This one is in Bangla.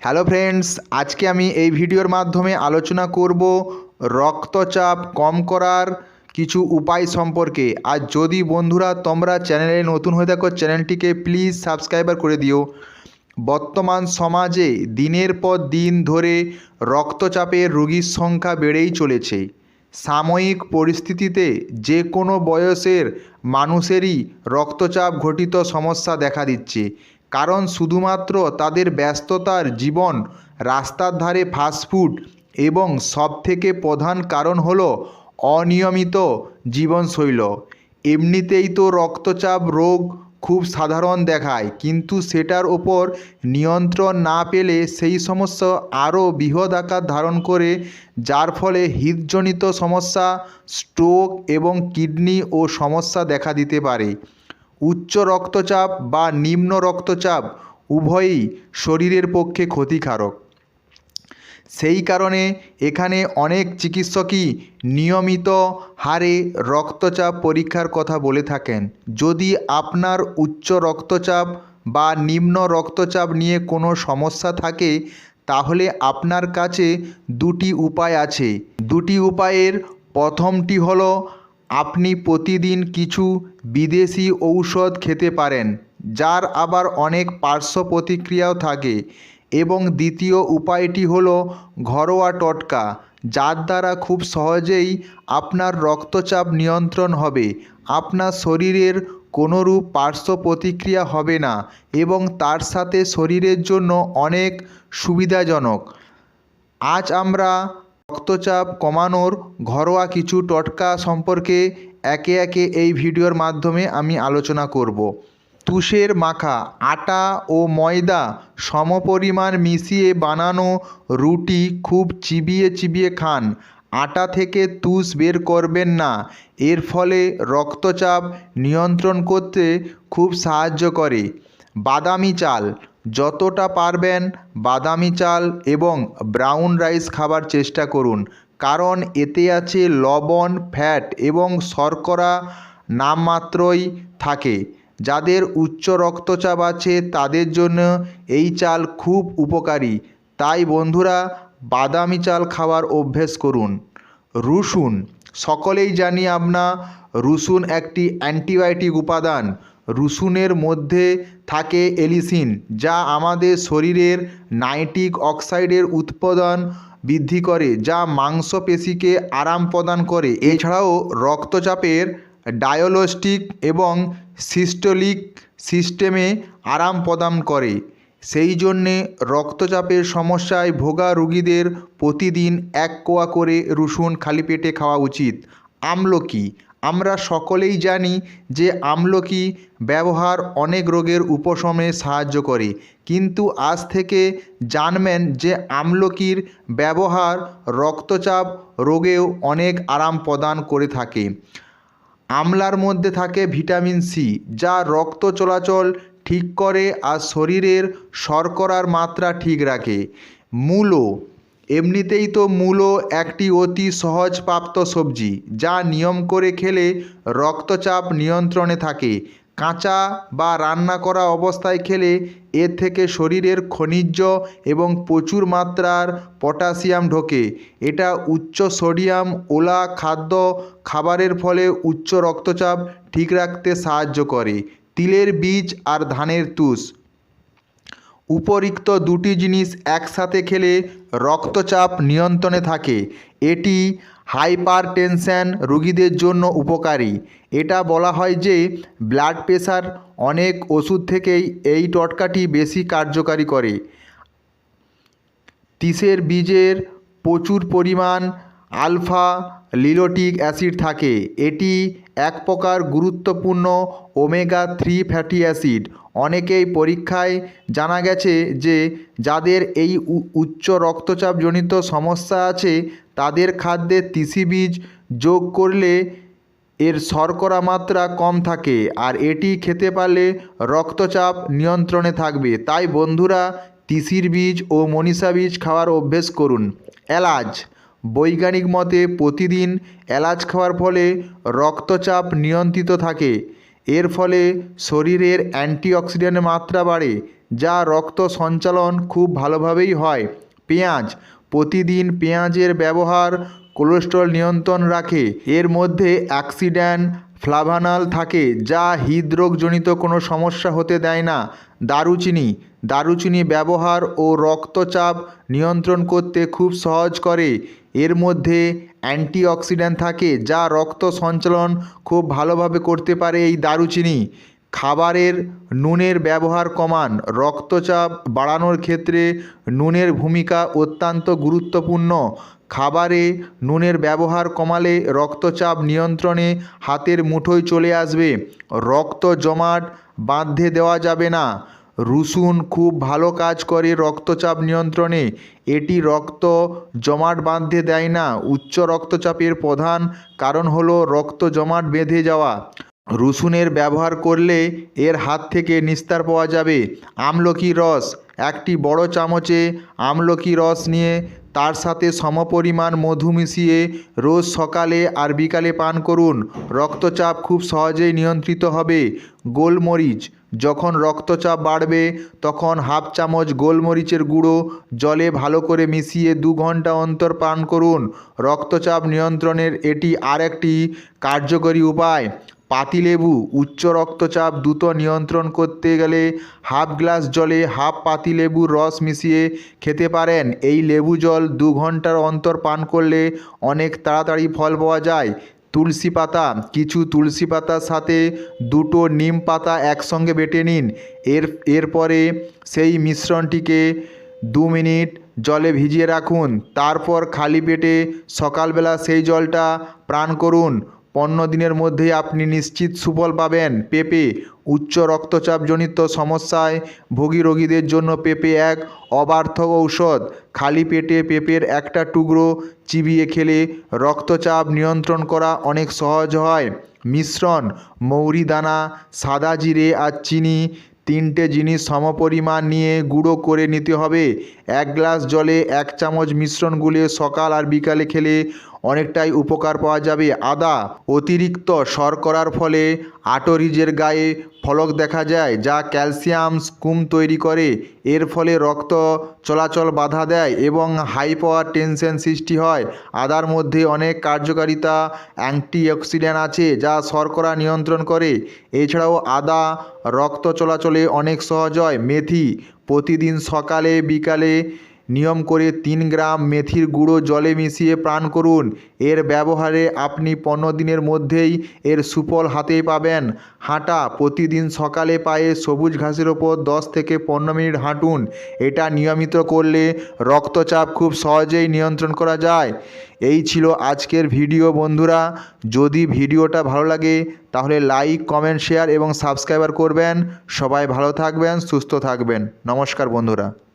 হ্যালো ফ্রেন্ডস আজকে আমি এই ভিডিওর মাধ্যমে আলোচনা করব রক্তচাপ কম করার কিছু উপায় সম্পর্কে। আর যদি বন্ধুরা তোমরা চ্যানেলে নতুন হয়ে থাকো চ্যানেলটিকে প্লিজ সাবস্ক্রাইবার করে দিও। বর্তমান সমাজে দিনের পর দিন ধরে রক্তচাপের রোগীর সংখ্যা বেড়েই চলেছে। সাময়িক পরিস্থিতিতে যে কোনো বয়সের মানুষেরই রক্তচাপ ঘটিত সমস্যা দেখা দিচ্ছে। কারণ শুধুমাত্র তাদের ব্যস্ততার জীবন রাস্তার ধারে ফাস্টফুড এবং সবথেকে প্রধান কারণ হল অনিয়মিত জীবনশৈল। এমনিতেই তো রক্তচাপ রোগ খুব সাধারণ দেখায়, কিন্তু সেটার ওপর নিয়ন্ত্রণ না পেলে সেই সমস্যা আরও বৃহৎ আকার ধারণ করে, যার ফলে হৃদজনিত সমস্যা স্ট্রোক এবং কিডনি ও সমস্যা দেখা দিতে পারে। উচ্চ রক্তচাপ বা নিম্ন রক্তচাপ উভয়ই শরীরের পক্ষে ক্ষতিকারক। সেই কারণে এখানে অনেক চিকিৎসকই নিয়মিত হারে রক্তচাপ পরীক্ষার কথা বলে থাকেন। যদি আপনার উচ্চ রক্তচাপ বা নিম্ন রক্তচাপ নিয়ে কোনো সমস্যা থাকে, তাহলে আপনার কাছে দুটি উপায় আছে। দুটি উপায়ের প্রথমটি হলো আপনি প্রতিদিন কিছু বিদেশি ঔষধ খেতে পারেন, যার আবার অনেক পার্শ্ব প্রতিক্রিয়াও থাকে। এবং দ্বিতীয় উপায়টি হল ঘরোয়া টোটকা, যার দ্বারা খুব সহজেই আপনার রক্তচাপ নিয়ন্ত্রণ হবে, আপনার শরীরের কোনোরূপ পার্শ্ব প্রতিক্রিয়া হবে না, এবং তার সাথে শরীরের জন্য অনেক সুবিধাজনক। আজ আমরা রক্তচাপ কমানোর ঘরোয়া কিছু টোটকা সম্পর্কে একে একে এই ভিডিওর মাধ্যমে আমি আলোচনা করব। তুষের মাখা, আটা ও ময়দা সমপরিমাণ মিশিয়ে বানানো রুটি খুব চিবিয়ে চিবিয়ে খান। আটা থেকে তুষ বের করবেন না। এর ফলে রক্তচাপ নিয়ন্ত্রণ করতে খুব সাহায্য করে। বাদামি চাল যতটা পারবেন বাদামি চাল এবং ব্রাউন রাইস খাবার চেষ্টা করুন। কারণ এতে আছে লবণ, ফ্যাট এবং শর্করা নামমাত্রই থাকে। যাদের উচ্চ রক্তচাপ আছে তাদের জন্য এই চাল খুব উপকারী। তাই বন্ধুরা, বাদামি চাল খাওয়ার অভ্যেস করুন। রসুন, সকলেই জানি আমরা রসুন একটি অ্যান্টিবায়োটিক উপাদান। রসুনের মধ্যে থাকে এলিসিন, যা আমাদের শরীরের নাইট্রিক অক্সাইডের উৎপাদন বৃদ্ধি করে, যা মাংসপেশিকে আরাম প্রদান করে। এছাড়াও রক্তচাপের ডায়ালস্টিক এবং সিস্টোলিক সিস্টেমে আরাম প্রদান করে। সেই জন্যে রক্তচাপের সমস্যায় ভোগা রোগীদের প্রতিদিন এক কোয়া করে রসুন খালি পেটে খাওয়া উচিত। আমলকি আমরা সকলেই জানি যে আমলকি ব্যবহার অনেক রোগের উপশমে সাহায্য করে। কিন্তু আজ থেকে জানবেন যে আমলকির ব্যবহার রক্তচাপ রোগেও অনেক আরাম প্রদান করে থাকে। আমলার মধ্যে থাকে ভিটামিন সি, যা রক্ত চলাচল ঠিক করে আর শরীরের শর্করার মাত্রা ঠিক রাখে। মূলো এমনিতেই তো মূলো একটি অতি সহজপ্রাপ্ত সবজি, যা নিয়ম করে খেলে রক্তচাপ নিয়ন্ত্রণে থাকে। কাঁচা বা রান্না করা অবস্থায় খেলে এর থেকে শরীরের খনিজ এবং প্রচুর মাত্রার পটাশিয়াম ঢোকে। এটা উচ্চ সোডিয়াম, ওলা খাদ্য খাবারের ফলে উচ্চ রক্তচাপ ঠিক রাখতে সাহায্য করে। তিলের বীজ আর ধানের তুষ উপরিক্ত দুটি জিনিস একসাথে খেলে রক্তচাপ নিয়ন্ত্রণে থাকে। এটি হাইপার টেনশন রোগীদের জন্য উপকারী। এটা বলা হয় যে, ব্লাড প্রেশার অনেক ওষুধ থেকেই এই টটকাটি বেশি কার্যকারী করে। তিসের বীজের প্রচুর পরিমাণ আলফা লিলোটিক অ্যাসিড থাকে। এটি এক প্রকার গুরুত্বপূর্ণ ওমেগা থ্রি ফ্যাটি অ্যাসিড। অনেকেই পরীক্ষায় জানা গেছে যে, যাদের এই উচ্চ রক্তচাপজনিত সমস্যা আছে, তাদের খাদ্যে তিসি বীজ যোগ করলে এর শর্করা মাত্রা কম থাকে আর এটি খেতে পারলে রক্তচাপ নিয়ন্ত্রণে থাকবে। তাই বন্ধুরা, তিসির বীজ ও মনীষা বীজ খাওয়ার অভ্যেস করুন। এলাচ বৈজ্ঞানিক মতে প্রতিদিন এলাচ খাওয়ার ফলে রক্তচাপ নিয়ন্ত্রিত থাকে। এর ফলে শরীরের অ্যান্টিঅক্সিডেন্টের মাত্রা বাড়ে, যা রক্ত সঞ্চালন খুব ভালোভাবেই হয়। পেঁয়াজ, প্রতিদিন পেঁয়াজের ব্যবহার কোলেস্ট্রল নিয়ন্ত্রণ রাখে। এর মধ্যে অ্যাক্সিডেন্ট ফ্লাভানাল থাকে, যা হৃদরোগজনিত কোনো সমস্যা হতে দেয় না। দারুচিনি দারুচিনি ব্যবহার ও রক্তচাপ নিয়ন্ত্রণ করতে খুব সহজ করে। এর মধ্যে অ্যান্টিঅক্সিডেন্ট থাকে যা রক্ত সঞ্চালন খুব ভালোভাবে করতে পারে এই দারুচিনি। খাবারের নুনের ব্যবহার কমান। রক্তচাপ বাড়ানোর ক্ষেত্রে নুনের ভূমিকা অত্যন্ত গুরুত্বপূর্ণ। খাবারে নুনের ব্যবহার কমালে রক্তচাপ নিয়ন্ত্রণে হাতের মুঠোয় চলে আসবে। রক্ত জমাট বাঁধতে দেওয়া যাবে না। রসুন খুব ভালো কাজ করে রক্তচাপ নিয়ন্ত্রণে। এটি রক্ত জমাট বাঁধতে দেয় না। উচ্চ রক্তচাপের প্রধান কারণ হলো রক্ত জমাট বেঁধে যাওয়া। রসুনের ব্যবহার করলে এর হাত থেকে নিস্তার পাওয়া যাবে। আমলকি রস, একটি বড় চামচে আমলকি রস নিয়ে তার সাথে সমপরিমাণ মধু মিশিয়ে রোজ সকালে আর বিকালে পান করুন। রক্তচাপ খুব সহজেই নিয়ন্ত্রিত হবে। গোলমরিচ, যখন রক্তচাপ বাড়বে, তখন হাফ চামচ গোলমরিচের গুঁড়ো জলে ভালো করে মিশিয়ে দু ঘণ্টা অন্তর পান করুন। রক্তচাপ নিয়ন্ত্রণের এটি আরেকটি কার্যকরী উপায়। পাতিলেবু উচ্চ রক্তচাপ দ্রুত নিয়ন্ত্রণ করতে গেলে হাফ গ্লাস জলে হাফ পাতিলেবুর রস মিশিয়ে খেতে পারেন। এই লেবু জল দু ঘণ্টার অন্তর পান করলে অনেক তাড়াতাড়ি ফল পাওয়া যায়। তুলসী পাতা, কিছু তুলসী পাতার সাথে দুটো নিম পাতা একসঙ্গে বেটে নিন। এর, এরপরে সেই মিশ্রণটিকে দু মিনিট জলে ভিজিয়ে রাখুন। তারপর খালি পেটে সকালবেলা সেই জলটা পান করুন। পনেরো দিনের মধ্যেই আপনি নিশ্চিত সুফল পাবেন। পেঁপে, উচ্চ রক্তচাপজনিত সমস্যায় ভোগী রোগীদের জন্য পেঁপে এক অবার্থক ঔষধ। খালি পেটে পেঁপের একটা টুকরো চিবিয়ে খেলে রক্তচাপ নিয়ন্ত্রণ করা অনেক সহজ হয়। মিশ্রণ, মৌরি দানা, সাদা জিরে আর চিনি তিনটে জিনিস সমপরিমাণ নিয়ে গুঁড়ো করে নিতে হবে। এক গ্লাস জলে এক চামচ মিশ্রণ গুলে সকাল আর বিকালে খেলে অনেকটাই উপকার পাওয়া যাবে। আদা অতিরিক্ত শর্করার ফলে আটোরিজের গায়ে ফলক দেখা যায়, যা ক্যালসিয়াম স্কুম তৈরি করে। এর ফলে রক্ত চলাচল বাধা দেয় এবং হাইপাওয়ার টেনশন সৃষ্টি হয়। আদার মধ্যে অনেক কার্যকারিতা অ্যান্টিঅক্সিডেন্ট আছে, যা শর্করা নিয়ন্ত্রণ করে। এছাড়াও আদা রক্ত চলাচলে অনেক সহজ হয়। মেথি প্রতিদিন সকালে, বিকালে নিয়ম করে তিন গ্রাম মেথির গুঁড়ো জলে মিশিয়ে পান করুন। এর ব্যবহারে আপনি পনেরো দিনের মধ্যেই এর সুফল হাতেই পাবেন। হাঁটা, প্রতিদিন সকালে পায়ে সবুজ ঘাসের ওপর দশ থেকে পনেরো মিনিট হাঁটুন। এটা নিয়মিত করলে রক্তচাপ খুব সহজেই নিয়ন্ত্রণ করা যায়। এই ছিল আজকের ভিডিও, বন্ধুরা। যদি ভিডিওটা ভালো লাগে, তাহলে লাইক, কমেন্ট, শেয়ার এবং সাবস্ক্রাইবার করবেন। সবাই ভালো থাকবেন, সুস্থ থাকবেন। নমস্কার, বন্ধুরা।